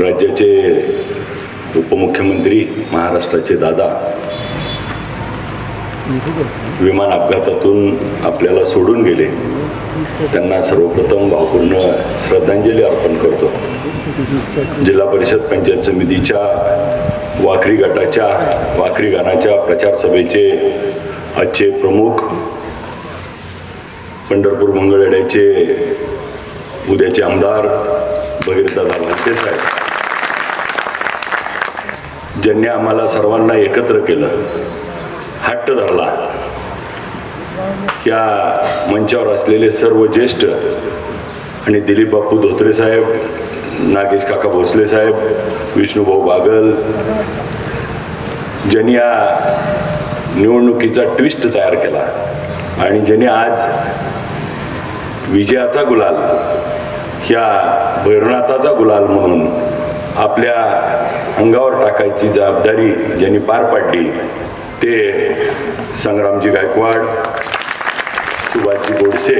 राज्याचे उपमुख्यमंत्री महाराष्ट्राचे दादा. विमान अपघातातून आपल्याला सोडून गेले. त्यांना सर्वप्रथम भावपूर्ण श्रद्धांजली अर्पण करतो. जिल्हा परिषद पंचायत समितीच्या वाखरी गटाच्या वाखरी गाण्याच्या प्रचार सभेचे आजचे प्रमुख पंढरपूर मंगळवेड्याचे उद्याचे आमदार भगीरदादा भालके साहेब. ज्यांनी आम्हाला सर्वांना एकत्र केलं हट्ट धरला या मंचावर असलेले सर्व ज्येष्ठ आणि दिलीप बापू धोत्रे साहेब नागेश काका भोसले साहेब विष्णूभाऊ बागल ज्यांनी या निवडणुकीचा ट्विस्ट तयार केला आणि ज्यांनी आज विजयाचा गुलाल ह्या भैरवनाथाचा गुलाल म्हणून आपल्या अंगावर टाकायची जबाबदारी ज्यांनी पार पाडली ते Sangramji Gaikwad Subhashji Godse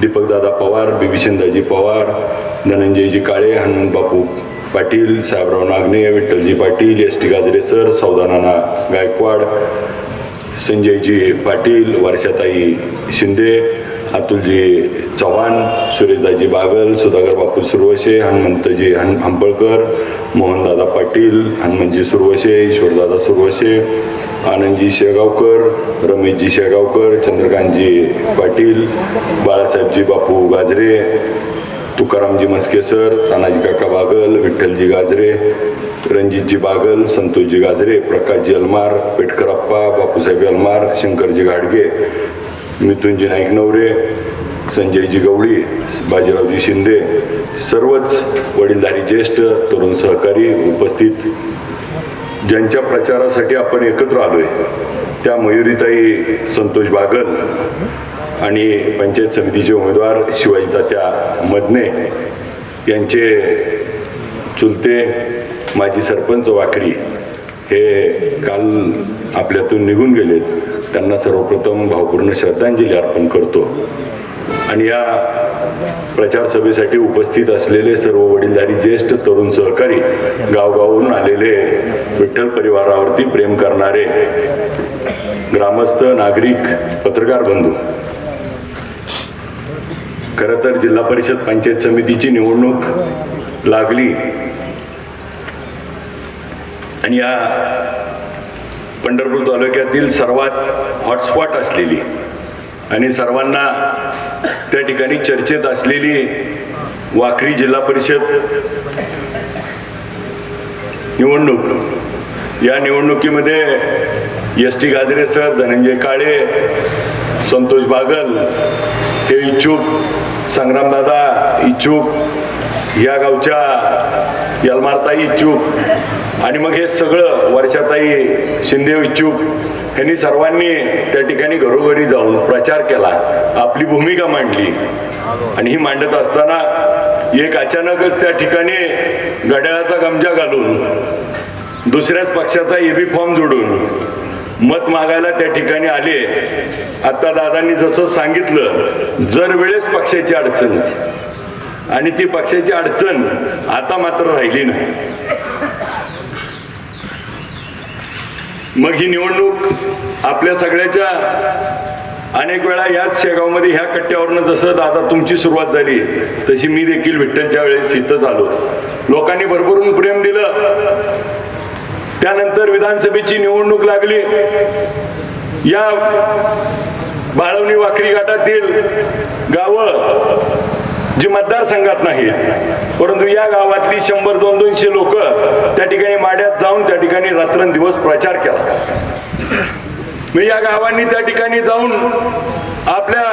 Deepakdada Pawar Bibhishandaji Pawar Dhananjayji Kale Hanumant Bapu Patil Sahebrao Nagne Vitthalji Patil S T Gajare sir Saudanana Gaikwad Sanjayji Patil Varshatai Shinde Atulji Chavan Sureshdaji Bagal Sudhakar Bapu Suravshe Hanumantji हन हंपळकर मोहनदादा पाटील हनुमंतजी सुरवशे ईश्वरदादा सुरवशे आनंदजी शेगावकर रमेशजी शेगावकर चंद्रकांतजी पाटील बाळासाहेबजी बापू गाजरे तुकारामजी मस्केसर तानाजी काका बागल विठ्ठलजी गाजरे रणजितजी बागल संतोषजी गाजरे प्रकाशजी अलमार पेटकरप्पा बापूसाहेब अलमार शंकरजी गाडगे मृत्युंजय नाईक नवरे संजयजी गवळी बाजीरावजी शिंदे सर्वच वडीलधारी ज्येष्ठ तरुण सहकारी उपस्थित. ज्यांच्या प्रचारासाठी आपण एकत्र आलोय त्या मयुरीताई संतोष बागल आणि पंचायत समितीचे उमेदवार शिवाजी तात्या मदने यांचे चुलते माजी सरपंच वाकरी हे काल आपल्यातून निघून गेलेत त्यांना सर्वप्रथम भावपूर्ण श्रद्धांजली अर्पण करतो. आणि या प्रचार सभेसाठी उपस्थित असलेले सर्व वडीलधारी ज्येष्ठ तरुण सहकारी गावगावून आलेले विठ्ठल परिवारावरती प्रेम करणारे ग्रामस्थ नागरिक पत्रकार बंधू. खरं तर जिल्हा परिषद पंचायत समितीची निवडणूक लागली. आणि या पंढरपूर तालुक्यातील सर्वात हॉटस्पॉट असलेली आणि सर्वांना त्या ठिकाणी चर्चेत असलेली वाखरी जिल्हा परिषद निवडणूक. या निवडणुकीमध्ये S T Gajare sir Dhananjay Kale Santosh Bagal हे इच्छुक संग्रामदादा इच्छुक या गावच्या यलमारताई इच्छुक. आणि मग हे सगळं वर्षाताई शिंदे इच्छुक. यांनी सर्वांनी त्या ठिकाणी घरोघरी जाऊन प्रचार केला. आपली भूमिका मांडली. आणि ही मांडत असताना एक अचानकच त्या ठिकाणी घड्याळाचा गमजा घालून दुसऱ्याच पक्षाचा एबी फॉर्म जोडून मत मागायला त्या ठिकाणी आले. आता दादांनी जसं सांगितलं जर वेळेस पक्षाची अडचण आणि ती पक्षाची अडचण आता मात्र राहिली नाही. मग ही निवडणूक आपल्या सगळ्याच्या अनेक वेळा याच शेगावमध्ये ह्या कट्ट्यावरनं जसं दादा तुमची सुरुवात झाली तशी मी देखील विठ्ठलच्या वेळेस सिद्ध झालो लोकांनी भरभरून प्रेम दिलं. त्यानंतर विधानसभेची निवडणूक लागली. या बाळवणी वाकरी गटातील गावं जे मतदारसंघात नाहीत परंतु या गावातली शंभर दोन दोनशे लोक त्या ठिकाणी माड्यात जाऊन त्या ठिकाणी रात्रंदिवस प्रचार केला. मी या गावांनी त्या ठिकाणी जाऊन आपल्या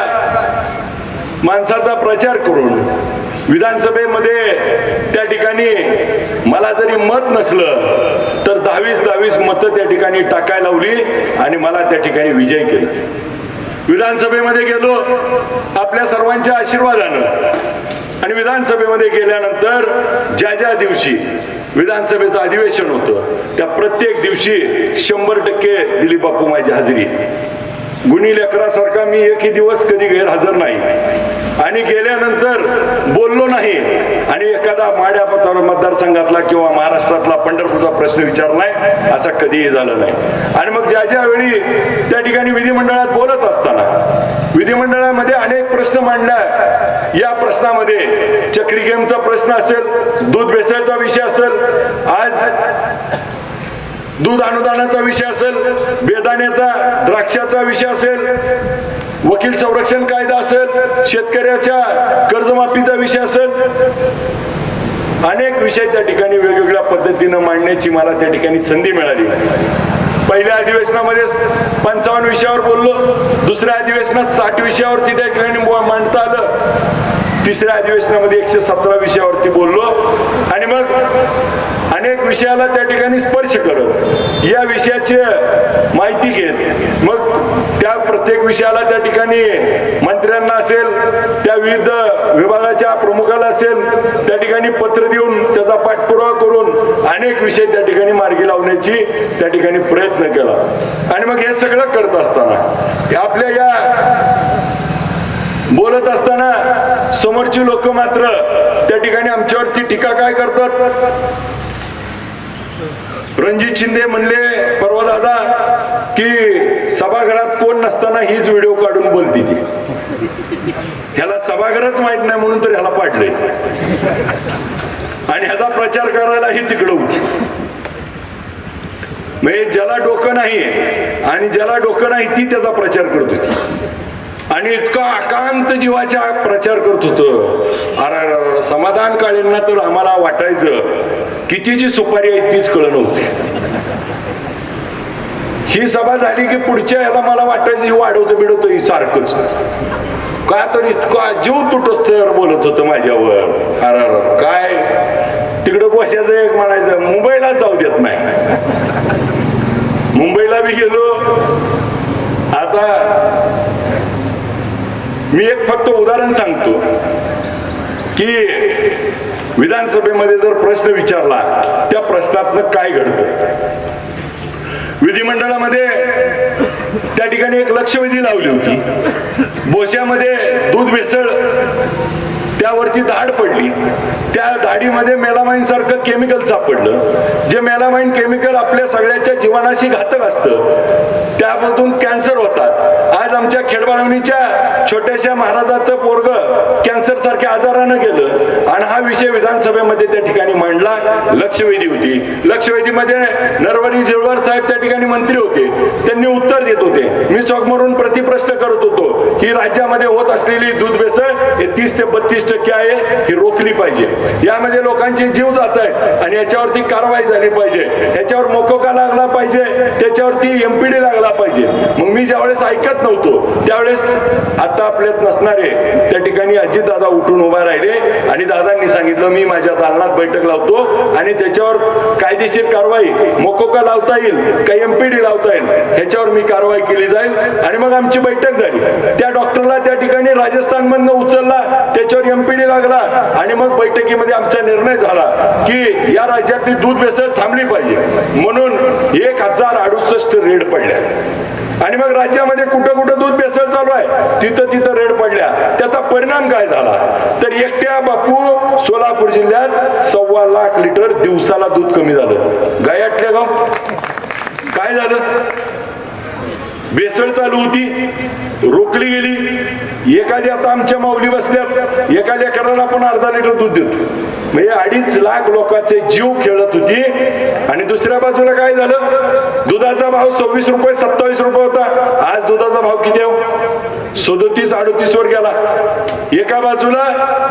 माणसाचा प्रचार करून विधानसभेमध्ये त्या ठिकाणी मला जरी मत नसलं तर दहावीस दहावीस मतं त्या ठिकाणी टाकायला लावली आणि मला त्या ठिकाणी विजय केला. विधानसभेमध्ये गेलो आपल्या सर्वांच्या आशीर्वादानं. आणि विधानसभेमध्ये गेल्यानंतर ज्या ज्या दिवशी विधानसभेचं अधिवेशन होतं त्या प्रत्येक दिवशी शंभर टक्के दिलीप बापू माझी हजेरी. गुणी लेकरासारखा मी एकही दिवस कधी गैरहजर नाही. आणि गेल्यानंतर बोललो नाही. आणि एखादा माड्या पतावर मतदारसंघातला किंवा महाराष्ट्रातला पंढरपूरचा प्रश्न विचारलाय असा कधीही झालं नाही. आणि मग ज्या ज्या वेळी त्या ठिकाणी विधिमंडळात बोलत असताना विधिमंडळामध्ये अनेक प्रश्न मांडला या प्रश्नामध्ये चक्री गेमचा प्रश्न असेल दूध भेसळचा विषय असेल. आज दूध अनुदानाचा विषय असेल बेदाण्याचा द्राक्षाचा विषय असेल वकील संरक्षण कायदा असेल शेतकऱ्याच्या कर्जमाफीचा विषय असेल अनेक विषय त्या ठिकाणी वेगवेगळ्या पद्धतीनं मांडण्याची मला त्या ठिकाणी संधी मिळाली. पहिल्या अधिवेशनामध्ये पंचावन्न विषयावर बोललो दुसऱ्या अधिवेशनात साठ विषयावरती त्या ठिकाणी मांडता आलं. तिसऱ्या अधिवेशनामध्ये एकशे सतरा विषयावरती बोललो. आणि मग अनेक विषयाला त्या ठिकाणी स्पर्श करत या विषयाची माहिती घेत मग त्या प्रत्येक विषयाला त्या ठिकाणी मंत्र्यांना असेल त्या विविध विभागाच्या प्रमुखाला असेल त्या ठिकाणी पत्र देऊन त्याचा पाठपुरावा करून अनेक विषय त्या ठिकाणी मार्गी लावण्याची त्या ठिकाणी प्रयत्न केला. आणि मग हे सगळं करत असताना आपल्या या बोलत असताना समोरची लोक मात्र त्या ठिकाणी आमच्यावरती टीका काय करतात? रणजित शिंदे म्हणले परवा दादा की सभागृहात कोण नसताना हीच व्हिडिओ काढून बोलती ती. ह्याला सभागृहच माहीत नाही म्हणून तर ह्याला पाडले आणि ह्याचा प्रचार करायलाही तिकडं होती म्हणजे ज्याला डोकं नाही आणि ज्याला डोकं नाही ती त्याचा प्रचार करत होती. आणि इतका आकांत जीवाचा प्रचार करत होत. अरे समाधान काळींना तर आम्हाला वाटायचं किती जी सुपारी आहे तीच कळ नव्हती ही सभा झाली की पुढच्या याला मला वाटायचं ही वाढवतं बिडवतं ही सारखंच. का तर इतका जीव तुटस्तर बोलत होतं माझ्यावर. अरे अरे, काय? तिकडं बसायचं एक म्हणायचं मुंबईला जाऊ देत नाही. मुंबईला बी गेलो. आता मी एक फक्त उदाहरण सांगतो की विधानसभेमध्ये जर प्रश्न विचारला त्या प्रश्नातनं काय घडतं? विधिमंडळामध्ये त्या ठिकाणी एक लक्षवेधी लावली होती. बोश्यामध्ये दूध भेसळ त्यावरची धाड पडली. त्या धाडीमध्ये मेलामाईन सारखं केमिकल सापडलं. जे मेलामाईन केमिकल आपल्या सगळ्याच्या जीवनाशी घातक असतं त्यामधून कॅन्सर होतात. आज आमच्या खेडबाळवणीच्या छोट्याशा महाराजाचं पोरग कॅन्सर सारख्या आजारानं गेलं आणि हा विषय विधानसभेमध्ये त्या ठिकाणी मांडला. लक्षवेधी होती. लक्षवेधीमध्ये नरवरी जेळवार साहेब त्या ठिकाणी मंत्री होते त्यांनी उत्तर देत होते. मी स्वगमरून प्रतिप्रश्न करत होतो. ही राज्यामध्ये होत असलेली दूध भेसळ हे तीस ते बत्तीस टक्के आहे ही रोखली पाहिजे. यामध्ये लोकांचे जीव जात आहेत आणि याच्यावरती कारवाई झाली पाहिजे. याच्यावर मोकोका लागला पाहिजे? त्याच्यावरती एमपीडी लागला पाहिजे. मग मी ज्यावेळेस ऐकत नव्हतो त्यावेळेस आता आपल्यात नसणारे त्या ठिकाणी अजित दादा उठून उभा राहिले आणि दादांनी सांगितलं मी माझ्या दालनात बैठक लावतो आणि त्याच्यावर कायदेशीर कारवाई मोकोका लावता येईल का एमपीडी लावता येईल ह्याच्यावर मी कारवाई केली जाईल आणि मग आमची बैठक झाली. त्या ठिकाणी राजस्थान मधनं उचलला त्याच्यावर एमपीडी लागला आणि मग बैठकीमध्ये आमचा निर्णय झाला की या राज्यातली दूध भेसळ थांबली पाहिजे. म्हणून एक हजार अडुसष्ट रेड पडल्या. आणि मग राज्यामध्ये कुठं कुठं दूध भेसळ चालू आहे? तिथं तिथं रेड पडल्या. त्याचा परिणाम काय झाला? तर एकट्या बापू सोलापूर जिल्ह्यात सव्वा लाख लिटर दिवसाला दूध कमी झालं. गायाटल्या गाव हो? काय झालं? बेसळ चालू होती. रोखली गेली. एखादी आता आमच्या माऊली बसल्यात. एखाद्या लेकराला आपण अर्धा लिटर दूध देतो. म्हणजे अडीच लाख लोकांचे जीव खेळत होती. आणि दुसऱ्या बाजूला काय झालं? दुधाचा भाव सव्वीस रुपये सत्तावीस रुपये होता. आज दुधाचा भाव किती आहे? सदोतीस अडोतीस वर गेला. एका बाजूला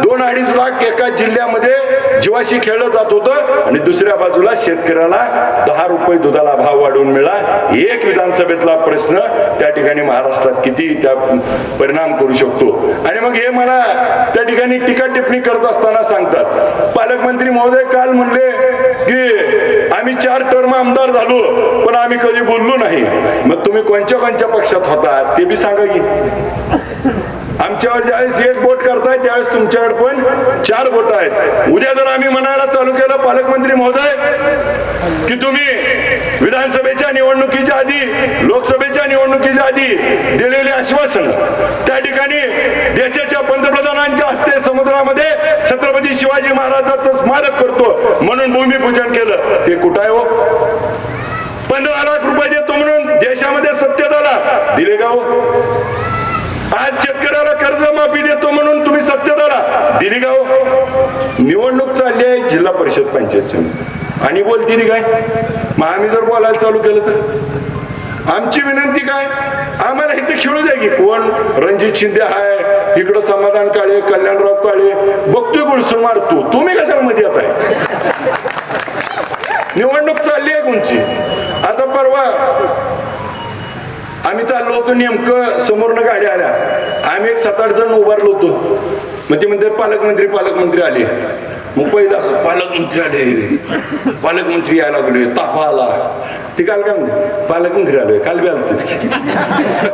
दोन अडीच लाख एका जिल्ह्यामध्ये जीवाशी खेळलं जात होतं आणि दुसऱ्या बाजूला शेतकऱ्याला दहा रुपये दुधाला भाव वाढवून मिळाला. एक विधानसभेतला प्रश्न त्या ठिकाणी महाराष्ट्रात किती त्या परिणाम करू शकतो? आणि मग हे मला त्या ठिकाणी टीका टिप्पणी करत असताना सांगतात. पालकमंत्री महोदय काल म्हणले की आम्ही चार टर्म आमदार झालो पण आम्ही कधी बोललो नाही. मग तुम्ही कोणत्या कोणत्या पक्षात होता? ते बी सांगा की. आमच्यावर ज्यावेळेस एक बोट करताय त्यावेळेस तुमच्याकडे पण चार बोट आहेत. उद्या जर आम्ही म्हणायला चालू केलं पालकमंत्री महोदय की तुम्ही विधानसभेच्या निवडणुकीच्या आधी लोकसभेच्या निवडणुकीच्या आधी दिलेली आश्वासन त्या ठिकाणी देशाच्या पंतप्रधानांच्या हस्ते समुद्रामध्ये छत्रपती शिवाजी महाराजांचं स्मारक करतो म्हणून भूमिपूजन केलं. ते कुठं आहे हो? पंधरा लाख रुपये देतो म्हणून देशामध्ये सत्तेत आला. दिले गाव शेतकऱ्याला कर्जमाफी देतो म्हणून तुम्ही सत्य आला दिली गाव निवडणूक चालली आहे जिल्हा परिषद पंचायत समिती. आणि बोलती ती काय? मग आम्ही जर बोलायला चालू केलं तर? आमची विनंती काय? आम्हाला इथे खेळू द्या की कोण? रणजित शिंदे आहे इकडं समाधान काळे कल्याणराव काळे. बघतोय गुळसून मारतो. तुम्ही कशाला मध्ये येत आहे? निवडणूक चालली आहे कोणची आता परवा आम्ही चाललो होतो नेमकं समोरनं गाड्या आल्या. आम्ही एक सात आठ जण उभारलो होतो. मग ते म्हणते पालकमंत्री पालकमंत्री आले. मग पहिलं असं पालकमंत्री आले. पालकमंत्री यायला लागले. ताफा आला. ते काल काय म्हणते घरी आलंय काल बी आलो तेच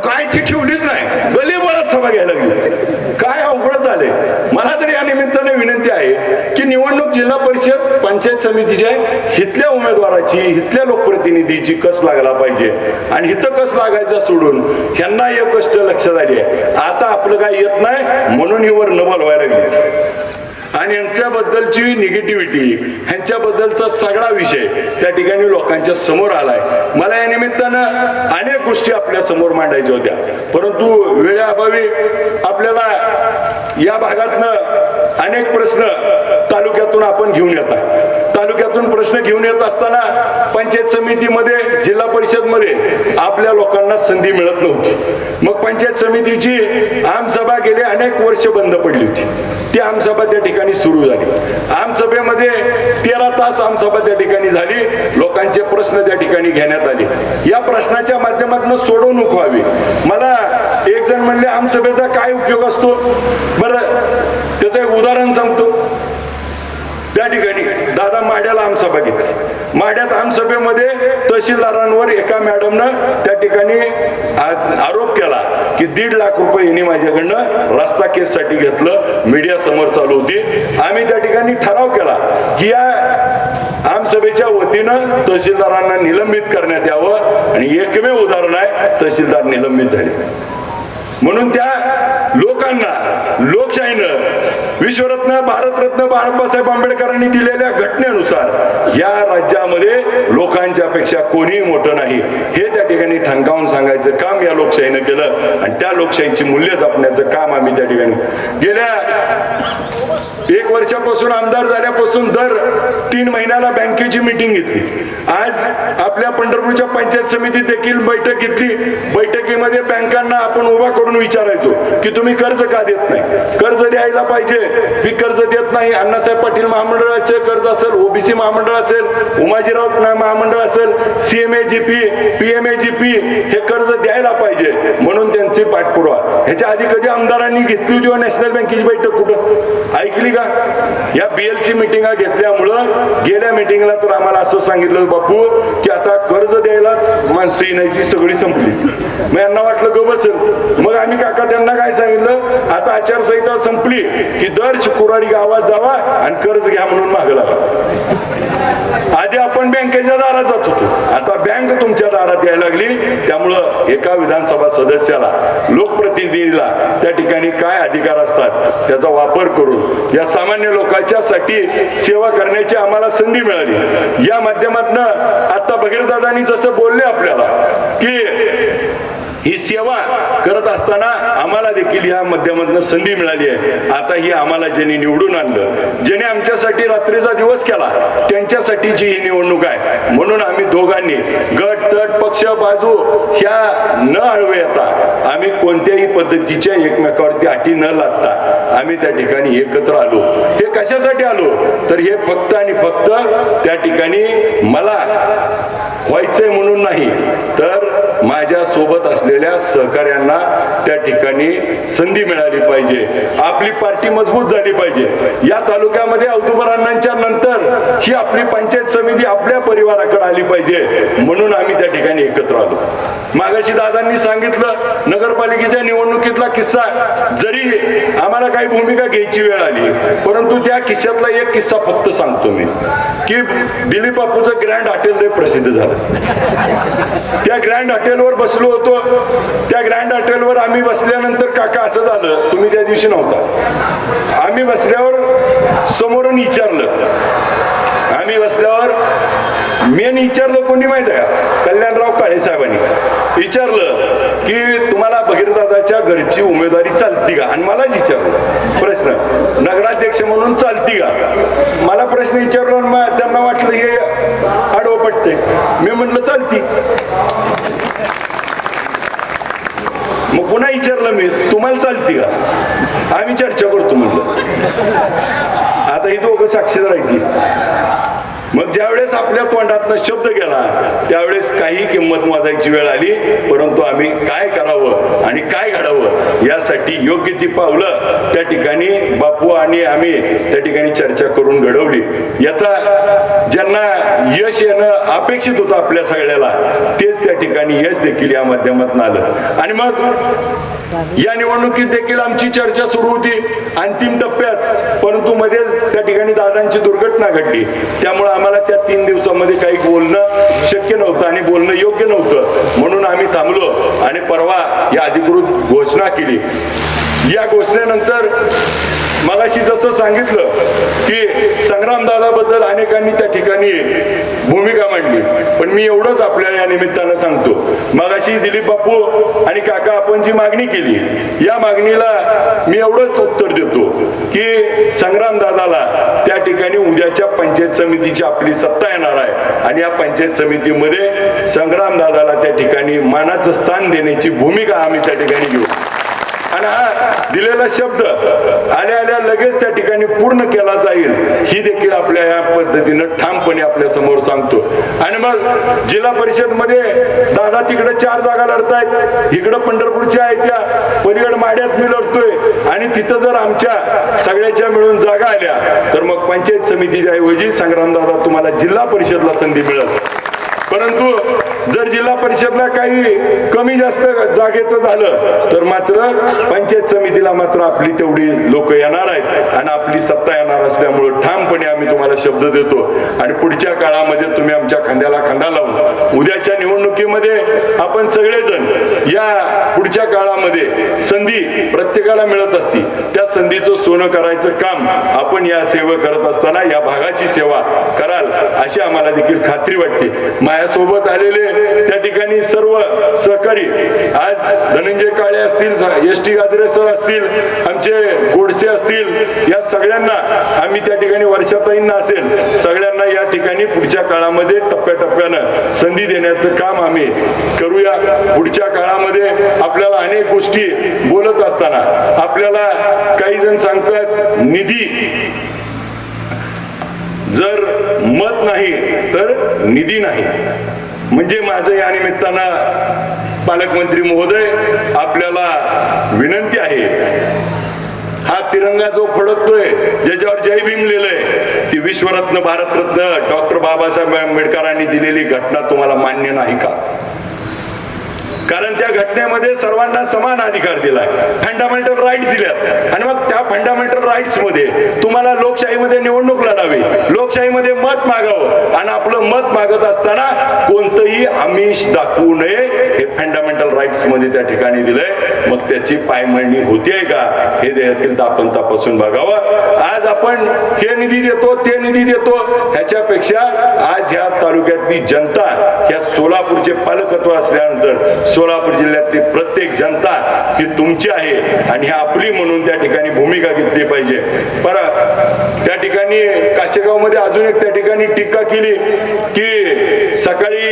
काय ती ठेवलीच नाही. गली मला सभा घ्यायला लागली. काय अवघड झाले मला तरी या निमित्ताने विनंती आहे की निवडणूक जिल्हा परिषद पंचायत समितीच्या हितल्या उमेदवाराची हितल्या लोकप्रतिनिधीची कस लागला पाहिजे? आणि हिथं कस लागायचं सोडून ह्यांना एक गोष्ट लक्षात आली आहे. आता आपलं काय येत नाही म्हणून ही वर न बोलवायला लागली. आणि यांच्याबद्दलची निगेटिव्हिटी ह्यांच्याबद्दलचा सगळा विषय त्या ठिकाणी लोकांच्या समोर आलाय. मला या निमित्तानं अनेक गोष्टी आपल्यासमोर मांडायच्या होत्या. परंतु वेळेअभावी आपल्याला या भागातनं अनेक प्रश्न तालुक्यातून आपण घेऊन येतात. तालुक्यातून प्रश्न घेऊन येत असताना पंचायत समितीमध्ये जिल्हा परिषदमध्ये आपल्या लोकांना संधी मिळत नव्हती. मग पंचायत समितीची आमसभा गेले अनेक वर्ष बंद पडली होती. ती आमसभा त्या ठिकाणी सुरू झाली. आमसभेमध्ये तेरा तास आमसभा त्या ठिकाणी झाली. लोकांचे प्रश्न त्या ठिकाणी घेण्यात आले. या प्रश्नाच्या माध्यमातून सोडवणूक व्हावी. मला एक जण म्हणले आमसभेचा काय उपयोग असतो? बरं त्याचं एक उदाहरण सांगतो. त्या ठिकाणी माड्याला आमसभा घेतली माड्यात आमसभेमध्ये तहसीलदारांवर एका मॅडमनं त्या ठिकाणी आरोप केला की दीड लाख रुपये हिने माझ्याकडनं रस्ता केससाठी घेतलं मीडिया समोर चालू होती. आम्ही त्या ठिकाणी ठराव केला की या आमसभेच्या वतीनं तहसीलदारांना निलंबित करण्यात यावं आणि एकमेव उदाहरण आहे तहसीलदार निलंबित झाले. म्हणून त्या लोकांना लोकशाहीनं विश्वरत्न भारतरत्न बाळासाहेब आंबेडकरांनी दिलेल्या घटनेनुसार या राज्यामध्ये लोकांच्या पेक्षा कोणीही मोठं नाही. हे त्या ठिकाणी ठणकावून सांगायचं काम या लोकशाहीनं केलं आणि त्या लोकशाहीची मूल्य जपण्याचं काम आम्ही त्या ठिकाणी गेल्या एक वर्षापासून आमदार झाल्यापासून दर तीन महिन्याला बँकेची मिटिंग घेतली. आज आपल्या पंढरपूरच्या पंचायत समितीत देखील बैठक घेतली. बैठकीमध्ये बँकांना आपण उभा करून विचारायचो की तुम्ही कर्ज का देत नाही? कर्ज द्यायला पाहिजे. मी कर्ज देत नाही. अण्णासाहेब पाटील महामंडळाचे कर्ज असेल ओबीसी महामंडळ असेल उमाजीराव महामंडळ असेल सीएमए जीपी पीएमए जीपी हे कर्ज द्यायला पाहिजे. म्हणून त्यांचे पाठपुरावा? ह्याच्या आधी कधी आमदारांनी घेतली होती नॅशनल बँकेची बैठक कुठं? ऐकली का? या बीएलसी मिटिंगा घेतल्यामुळं गेल्या मिटिंगला तर आम्हाला असं सांगितलं बापू की आता कर्ज द्यायला माणसं येण्याची सगळी संपली. मग यांना वाटलं ग बसेल मग आम्ही काका त्यांना काय सांगितलं? आता आचारसंहिता संपली की दर शुक्रवारी गावात जावा आणि कर्ज घ्या म्हणून मागं लागा आधी आपण बँकेच्या दारात जात होतो. आता बँक तुमच्या दारात यायला लागली. त्यामुळं एका विधानसभा सदस्याला लोकप्रतिनिधीला त्या ठिकाणी काय अधिकार असतात त्याचा वापर करून या सामान्य लोकांच्या साठी सेवा करण्याची आम्हाला संधी मिळाली. या माध्यमातून आता भगीरदादांनी जसं बोलले आपल्याला की ही सेवा करत असताना आम्हाला देखील या माध्यमातून संधी मिळाली आहे. आता ही आम्हाला ज्यांनी निवडून आणलं ज्याने आमच्यासाठी रात्रीचा दिवस केला त्यांच्यासाठीची ही निवडणूक आहे. म्हणून आम्ही दोघांनी गट तट पक्ष बाजू ह्या न हळवे येता आम्ही कोणत्याही पद्धतीच्या एकमेकावरती अटी न लागता आम्ही त्या ठिकाणी एकत्र आलो. हे कशासाठी आलो? तर हे फक्त आणि फक्त त्या ठिकाणी मला व्हायचंय म्हणून नाही तर माझ्या सोबत असलेल्या सहकार्यांना त्या ठिकाणी संधी मिळाली पाहिजे. आपली पार्टी मजबूत झाली पाहिजे. या तालुक्यामध्ये औदुबर अण्णांच्या नंतर ही आपली पंचायत समिती आपल्या परिवाराकडे आली पाहिजे. म्हणून आम्ही त्या ठिकाणी एकत्र आलो. मागाशी दादांनी सांगितलं नगरपालिकेच्या निवडणुकीतला किस्सा जरी काही भूमिका घ्यायची वेळ आली. परंतु त्या किस्स्यातला एक किस्सा फक्त सांगतो मी की दिलीप बापूचं ग्रँड हॉटेल लय प्रसिद्ध झालं. त्या ग्रँड हॉटेलवर बसलो होतो. त्या ग्रँड हॉटेलवर आम्ही बसल्यानंतर काका असं झालं तुम्ही त्या दिवशी नव्हता. आम्ही बसल्यावर समोरून विचारलं. आम्ही बसल्यावर मेन विचारलं कोणी माहीत आहे? का कल्याणराव काळे साहेबांनी. विचारलं की तुम्हाला भगीरदादाच्या घरची उमेदवारी चालती का? आणि मला विचारलं प्रश्न. नगराध्यक्ष म्हणून चालती का? मला प्रश्न विचारला मग त्यांना वाटलं हे आडवं पडते मी म्हटलं चालती. मग पुन्हा विचारलं मी तुम्हाला चालती का? आम्ही चर्चा करतो म्हटलं आता ही दोघं साक्षीदार आहेत की मग ज्यावेळेस आपल्या तोंडातनं शब्द गेला त्यावेळेस काही किंमत मोजायची वेळ आली परंतु आम्ही काय करावं आणि काय घडावं यासाठी योग्य ती पावलं त्या ठिकाणी बापू आणि आम्ही त्या ठिकाणी चर्चा करून घडवली. याचा ज्यांना यश येणं अपेक्षित होतं आपल्या सगळ्याला तेच त्या ठिकाणी यश देखील या माध्यमातून आलं. आणि मग या निवडणुकीत देखील आमची चर्चा सुरू होती अंतिम टप्प्यात परंतु मध्येच त्या ठिकाणी दादांची दुर्घटना घडली. त्यामुळे आम्हाला त्या तीन दिवसामध्ये काही बोलणं शक्य नव्हतं आणि बोलणं योग्य नव्हतं. म्हणून आम्ही थांबलो आणि परवा या अधिकृत घोषणा केली. या घोषणेनंतर मगाशी जसं सांगितलं की संग्राम दादाबद्दल अनेकांनी त्या ठिकाणी भूमिका मांडली. पण मी एवढंच आपल्या या निमित्तानं सांगतो. मगाशी दिलीप बापू आणि काका आपण जी मागणी केली. या मागणीला मी एवढंच उत्तर देतो की संग्राम दादाला त्या ठिकाणी उद्याच्या पंचायत समितीची आपली सत्ता येणार आहे. आणि या पंचायत समितीमध्ये संग्राम दादाला त्या ठिकाणी मानाचं स्थान देण्याची भूमिका आम्ही त्या ठिकाणी घेऊ. आणि हा दिलेला शब्द आल्या आल्या लगेच त्या ठिकाणी पूर्ण केला जाईल. ही देखील आपल्या या पद्धतीनं ठामपणे आपल्यासमोर सांगतो. आणि मग जिल्हा परिषदमध्ये दादा तिकडे चार जागा लढतायत. इकडं पंढरपूरच्या आहेत त्या. पलीकड माड्यात मी लढतोय. आणि तिथं जर आमच्या सगळ्याच्या मिळून जागा आल्या तर मग पंचायत समितीच्या ऐवजी संग्रामदादा तुम्हाला जिल्हा परिषदला संधी मिळेल. परंतु जर जिल्हा परिषदला काही कमी जास्त जागेचं झालं तर मात्र पंचायत समितीला मात्र आपली तेवढी लोक येणार आहेत. आणि आपली सत्ता येणार असल्यामुळं ठामपणे आम्ही तुम्हाला शब्द देतो. आणि पुढच्या काळामध्ये तुम्ही आमच्या खांद्याला खांदा लावून उद्याच्या निवडणुकीमध्ये आपण सगळेजण या पुढच्या काळामध्ये संधी प्रत्येकाला मिळत असती. त्या संधीचं सोनं करायचं काम आपण या सेवा करत असताना या भागाची सेवा कराल अशी आम्हाला देखील खात्री वाटते. माझ्यासोबत आलेले त्या ठिकाणी सर्व सहकारी आज धनंजय काळे असतील एस टी गाजरे सर असतील आमचे गोडसे असतील या सगळ्यांना आम्ही त्या ठिकाणी वर्षाताईंना असेल सगळ्यांना या ठिकाणी पुढच्या काळामध्ये टप्प्याटप्प्यानं संधी देण्याचं काम आम्ही करूया. पुढच्या काळामध्ये आपल्याला अनेक गोष्टी बोलत असताना आपल्याला काही जण सांगतात निधी जर मत नाही तर निधी नाही. म्हणजे माझं या निमित्तानं पालकमंत्री महोदय आपल्याला विनंती आहे हा तिरंगा जो फडकतोय ज्याच्यावर जय भीम लिहिलंय ती विश्वरत्न भारतरत्न डॉक्टर बाबासाहेब आंबेडकरांनी दिलेली घटना तुम्हाला मान्य नाही का? कारण त्या घटनेमध्ये सर्वांना समान अधिकार दिलाय. फंडामेंटल राईट्स दिल्यात. आणि मग त्या फंडामेंटल राईट्समध्ये तुम्हाला लोकशाहीमध्ये निवडणूक लढावी लोकशाहीमध्ये मत मागावं आणि आपलं मत मागत असताना कोणतंही आमिष दाखवू नये हे फंडामेंटल राईट्समध्ये त्या ठिकाणी दिलंय. मग त्याची पायमळणी होतीये का? हे देखील आपण तपासून बघावं. आज आपण हे निधी देतो ते निधी देतो. ह्याच्यापेक्षा आज ह्या तालुक्यातली जनता ह्या सोलापूरचे पालकत्व असल्यानंतर सोलापूर जिल्ह्यातली प्रत्येक जनता ही तुमची आहे आणि ही आपली म्हणून त्या ठिकाणी भूमिका घेतली पाहिजे. पर त्या ठिकाणी काशेगावमध्ये अजून एक त्या ठिकाणी टीका केली की सकाळी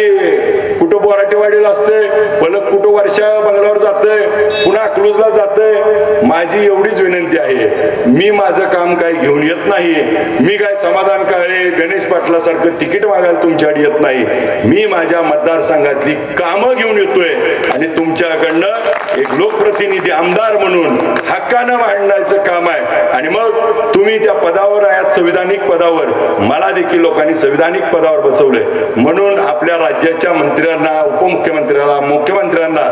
बोराटेवाडीला असते पलक कुठं वर्षा बंगल्यावर जातंय पुन्हा अकलूजला जातंय माझी एवढीच विनंती आहे. मी माझं काम काय घेऊन येत नाही मी काय समाधान काळे गणेश पाटलासारखं तिकीट मागायला तुमच्याकडे येत नाही. मी माझ्या मतदारसंघातली कामं घेऊन येतोय. आणि तुमच्याकडनं एक लोकप्रतिनिधी आमदार म्हणून हक्कानं मांडण्याचं काम आहे. आणि मग तुम्ही त्या पदावर आहात संविधानिक पदावर. मला देखील लोकांनी संविधानिक पदावर बसवले. म्हणून आपल्या राज्याच्या मंत्र्यांना उपमुख्यमंत्र्याला मुख्यमंत्र्यांना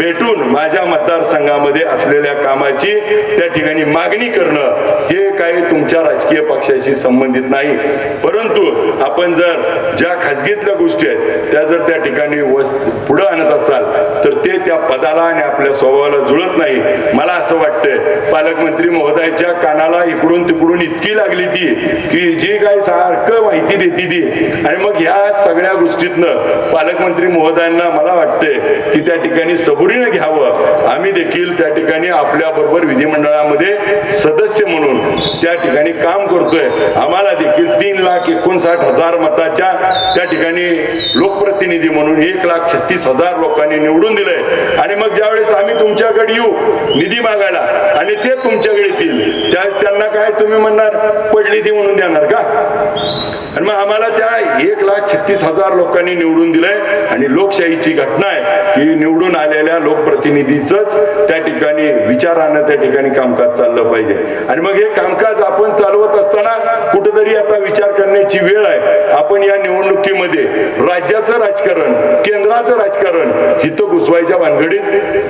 भेटून माझ्या मतदारसंघामध्ये असलेल्या कामाची त्या ठिकाणी मागणी करणं हे काही तुमच्या राजकीय पक्षाशी संबंधित नाही. परंतु आपण जर ज्या खाजगीतल्या गोष्टी आहेत त्या जर त्या ठिकाणी पुढे पुढं आणत असाल तर ते त्या पदाला आणि आपल्या स्वभावाला जुळत नाही. मला असं वाटतंय पालकमंत्री महोदयाच्या कानाला इकडून तिकडून इतकी लागली ती की जी काही सारखं माहिती देते ती. आणि मग ह्या सगळ्या गोष्टीतनं पालकमंत्री महोदयांना मला वाटतंय की त्या ठिकाणी सबुरीनं घ्यावं. आम्ही देखील त्या ठिकाणी आपल्या बरोबर विधिमंडळामध्ये सदस्य म्हणून त्या ठिकाणी काम करतोय. आम्हाला देखील तीन लाख एकोणसाठ हजार मताच्या त्या ठिकाणी लोकप्रतिनिधी म्हणून एक लाख छत्तीस हजार लोकांनी निवडून दिलंय. आणि मग ज्यावेळेस आम्ही तुमच्याकडे येऊ निधी मागायला आणि ते तुमच्याकडे येतील. त्यावेळेस त्यांना काय तुम्ही म्हणणार? पडली ती म्हणून देणार का? आणि मग आम्हाला त्या एक लाख छत्तीस हजार लोकांनी निवडून दिलंय आणि लोकशाहीची घटना आहे की निवडून आलेल्या लोकप्रतिनिधीच त्या ठिकाणी विचारानं त्या ठिकाणी कामकाज चाललं पाहिजे. आणि मग हे कामकाज आपण चालवत असताना कुठेतरी आता विचार करण्याची वेळ आहे आपण या निवडणुकीमध्ये राज्याचं राजकारण केंद्राचं राजकारण हिथं घुसवायच्या भानगडीत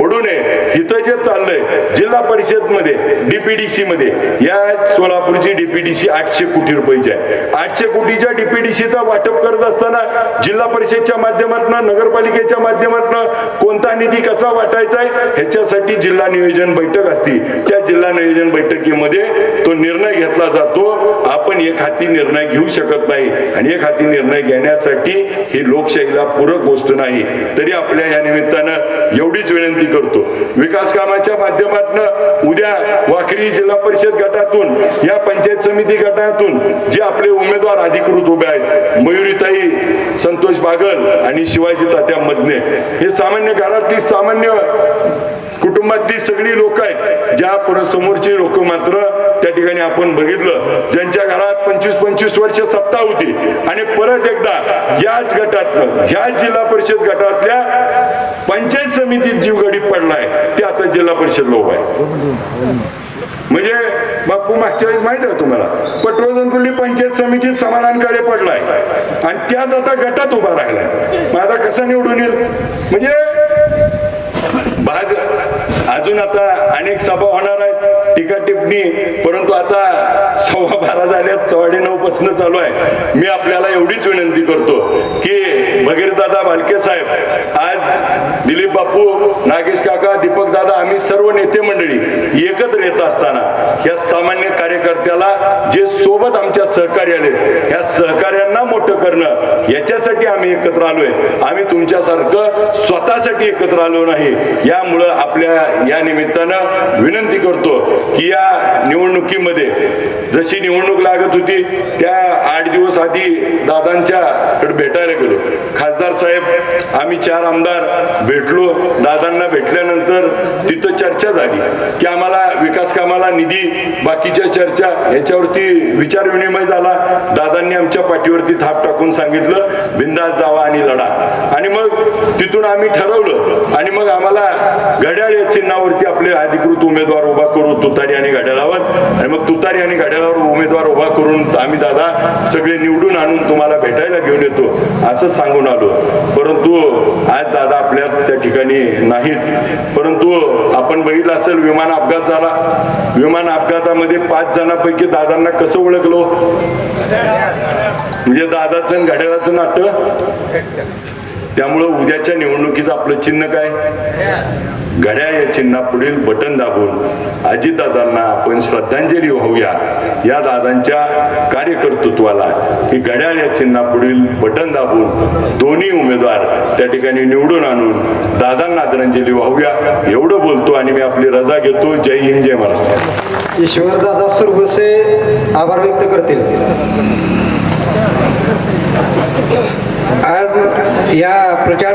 पडू नये. हिथं जे चाललंय जिल्हा परिषदमध्ये डीपीडीसी मध्ये या सोलापूरची डीपीडीसी आठशे कोटी रुपयाची आहे. आठशे कोटीच्या डीपीडीसीचा वाटप करत असताना जिल्हा परिषदच्या माध्यमातून नगरपालिकेच्या माध्यमातून कोणता निधी कसा वाटायचा आहे ह्याच्यासाठी जिल्हा नियोजन बैठक असती. त्या जिल्हा नियोजन बैठकीमध्ये तो निर्णय घेतला जातो. आपण एक हाती निर्णय घेऊ शकत नाही आणि एक हाती निर्णय घेण्यासाठी ही लोकशाहीला पूरक गोष्ट नाही. तरी आपल्या या निमित्तानं एवढीच विनंती करतो. विकास कामाच्या माध्यमातून उद्या वाखरी जिल्हा परिषद गटातून या पंचायत समिती गटातून जे आपले उमेदवार अधिकृत उभे आहेत मयुरीताई संतोष बागल आणि शिवाजी तात्या मधने हे सामान्य घरातली सामान्य कुटुंबातली सगळी लोक आहेत. ज्या पुढे समोरची लोक मात्र त्या ठिकाणी आपण बघितलं. ज्यांच्या घरात पंचवीस पंचवीस वर्ष सत्ता होती. आणि परत एकदा याच गटातनं ह्याच जिल्हा परिषद गटातल्या पंचायत समितीत जीव गडीत पडलाय ते आता जिल्हा परिषद लोक आहे. म्हणजे बापू मागच्या वेळेस माहीत आहे तुम्हाला? पटवर्धन पंचायत समितीत समाधानकडे पडलाय. आणि त्याच आता गटात उभा राहिलाय. मग आता कसा निवडून येईल? म्हणजे भाग अजून आता अनेक सभा होणार आहेत. टीका टिप्पणी परंतु आता सव्वा बारा झाल्यात सव्वाडे नऊ पासून चालू आहे. मी आपल्याला एवढीच विनंती करतो की भगीरदादा भालके साहेब आज दिलीप बापू नागेश काका दीपक दादा आम्ही सर्व नेते मंडळी एकत्र येत असताना या सामान्य कार्यकर्त्याला जे सोबत आमच्या सहकारी आले या सहकार्यांना मोठं करणं याच्यासाठी आम्ही एकत्र आलोय. आम्ही तुमच्यासारखं स्वतःसाठी एकत्र आलो नाही. यामुळं आपल्या या निमित्तानं विनंती करतो की या निवडणुकीमध्ये जशी निवडणूक लागत होती त्या आठ दिवस आधी दादांच्या भेटायला गेलो. खासदार साहेब आम्ही चार आमदार भेटलो. दादांना भेटल्यानंतर तिथं चर्चा झाली की आम्हाला विकास कामाला निधी बाकीच्या चर्चा याच्यावरती विचार विनिमय झाला. दादांनी आमच्या पाठीवरती थाप टाकून सांगितलं बिंदास जावा आणि लढा. आणि मग तिथून आम्ही ठरवलं. आणि मग आम्हाला घड्याळ या चिन्हावरती आपले अधिकृत उमेदवार उभा करू तुतारी आणि घड्याळावर आणि मग तुतारी आणि घड्याळावर उमेदवार उभा करून आम्ही दादा सगळे निवडून आणून तुम्हाला भेटायला घेऊन येतो. असं सांगून आलो. परंतु आज दादा आपल्या त्या ठिकाणी नाहीत. परंतु आपण बघितलं असेल विमान अपघात झाला. विमान अपघातामध्ये पाच जणांपैकी दादांना कसं ओळखलो? म्हणजे दादाचं आणि घड्याळाचं नातं? त्यामुळं उद्याच्या निवडणुकीचं आपलं चिन्ह काय? घड्याळ या चिन्हा पुढील बटन दाबून अजितदादांना आपण श्रद्धांजली वाहूया. या दादांच्या कार्यकर्तृत्वाला की घड्याळ या चिन्हा पुढील बटन दाबून दोन्ही उमेदवार त्या ठिकाणी निवडून आणून दादांना आदरांजली वाहूया. एवढं बोलतो आणि मी आपली रजा घेतो. जय हिंद जय महाराष्ट्र. ईश्वरदादा सुरबसे आभार व्यक्त करतील. आज या प्रचार